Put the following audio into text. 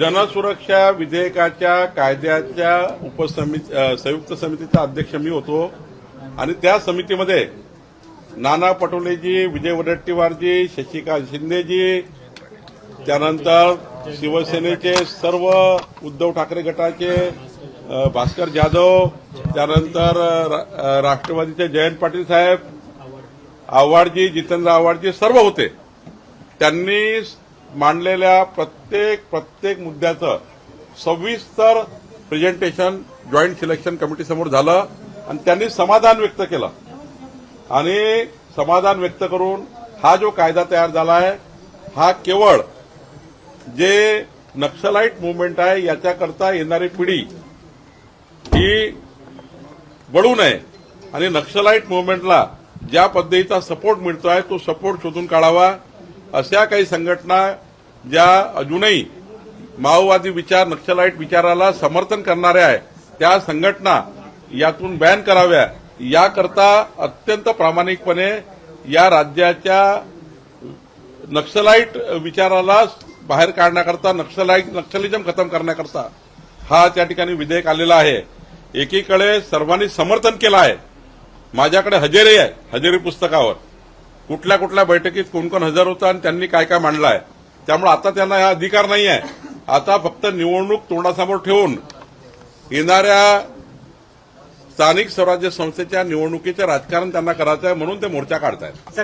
जनसुरक्षा विधेयकाच्या कायद्याच्या उपसमिती संयुक्त समितीचा अध्यक्ष मी होतो. आणि त्या समितीमध्ये नाना पटोलेजी विजय वडेट्टीवारजी शशिकांत शिंदेजी त्यानंतर शिवसेनेचे सर्व उद्धव ठाकरे गटाचे भास्कर जाधव त्यानंतर रा- राष्ट्रवादीचे जयंत पाटील साहेब आव्हाडजी जितेंद्र आव्हाडजी सर्व होते. त्यांनी मांडलेल्या प्रत्येक प्रत्येक मुद्द्याचं सविस्तर प्रेझेंटेशन जॉईंट सिलेक्शन कमिटीसमोर झालं आणि त्यांनी समाधान व्यक्त केलं. आणि समाधान व्यक्त करून हा जो कायदा तयार झाला आहे हा केवळ जे नक्षलाईट मुवमेंट आहे याच्याकरता येणारी पिढी ही बळू नये. आणि नक्षलाईट मुवमेंटला ज्या पद्धतीचा सपोर्ट मिळतो आहे तो सपोर्ट शोधून काढावा. अशा काही संघटना ज्या अजूनही माओवादी विचार नक्षलाईट विचाराला समर्थन करणाऱ्या आहे त्या संघटना यातून बॅन कराव्या याकरता अत्यंत प्रामाणिकपणे या राज्याच्या नक्षलाईट विचाराला बाहेर काढण्याकरता नक्षलाईट नक्षलिझम खतम करण्याकरता हा त्या ठिकाणी विधेयक आलेला आहे. एकीकडे सर्वांनी समर्थन केलं आहे. माझ्याकडे हजेरी आहे हजेरी पुस्तकावर. कुठल्या कुठल्या बैठकीत कोण कोण हजर होता आणि त्यांनी काय काय मांडलं आहे त्यामुळे आता त्यांना हा अधिकार नाही आहे आता फक्त निवडणूक तोंडासमोर ठेवून येणाऱ्या स्थानिक स्वराज्य संस्थेच्या निवडणुकीचं राजकारण त्यांना करायचं आहे म्हणून ते मोर्चा काढतायत.